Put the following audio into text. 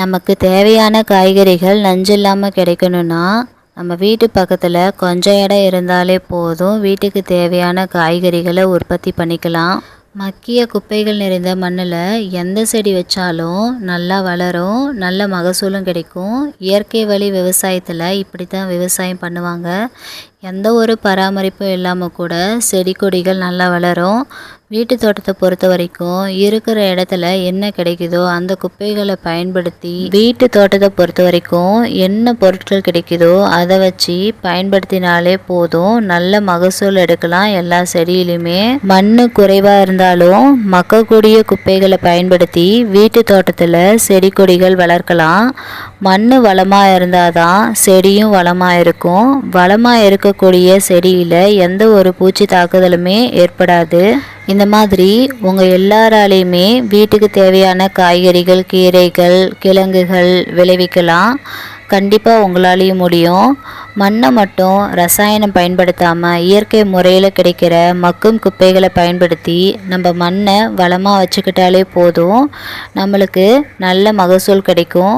நமக்கு தேவையான காய்கறிகள் நஞ்சு இல்லாமல் கிடைக்கணும்னா நம்ம வீட்டு பக்கத்தில் கொஞ்சம் இடம் இருந்தாலே போதும். வீட்டுக்கு தேவையான காய்கறிகளை உற்பத்தி பண்ணிக்கலாம். மக்கிய குப்பைகள் நிறைந்த மண்ணில் எந்த செடி வச்சாலும் நல்லா வளரும் நல்ல மகசூலும் கிடைக்கும். இயற்கை வழி விவசாயத்தில் இப்படி தான் விவசாயம் பண்ணுவாங்க. எந்த ஒரு பராமரிப்பும் இல்லாமல் கூட செடி கொடிகள் நல்லா வளரும். வீட்டு தோட்டத்தை பொறுத்த வரைக்கும் இருக்கிற இடத்துல என்ன கிடைக்குதோ அந்த குப்பைகளை பயன்படுத்தி வீட்டு தோட்டத்தை பொறுத்த வரைக்கும் என்ன பொருட்கள் கிடைக்குதோ அதை வச்சு பயன்படுத்தினாலே போதும். நல்ல மகசூல் எடுக்கலாம் எல்லா செடியிலுமே. மண் குறைவாக இருந்தாலும் மக்கக்கூடிய குப்பைகளை பயன்படுத்தி வீட்டு தோட்டத்தில் செடி கொடிகள் வளர்க்கலாம். மண் வளமாக இருந்தால் தான் செடியும் வளமாக இருக்கும். வளமாக இருக்கக்கூடிய செடியில் எந்த ஒரு பூச்சி தாக்குதலுமே ஏற்படாது. இந்த மாதிரி உங்கள் எல்லாராலையுமே வீட்டுக்கு தேவையான காய்கறிகள் கீரைகள் கிழங்குகள் விளைவிக்கலாம். கண்டிப்பாக உங்களாலேயும் முடியும். மண்ணை மட்டும் ரசாயனம் பயன்படுத்தாமல் இயற்கை முறையில் கிடைக்கிற மக்கும் குப்பைகளை பயன்படுத்தி நம்ம மண்ணை வளமாக வச்சுக்கிட்டாலே போதும். நம்மளுக்கு நல்ல மகசூல் கிடைக்கும்.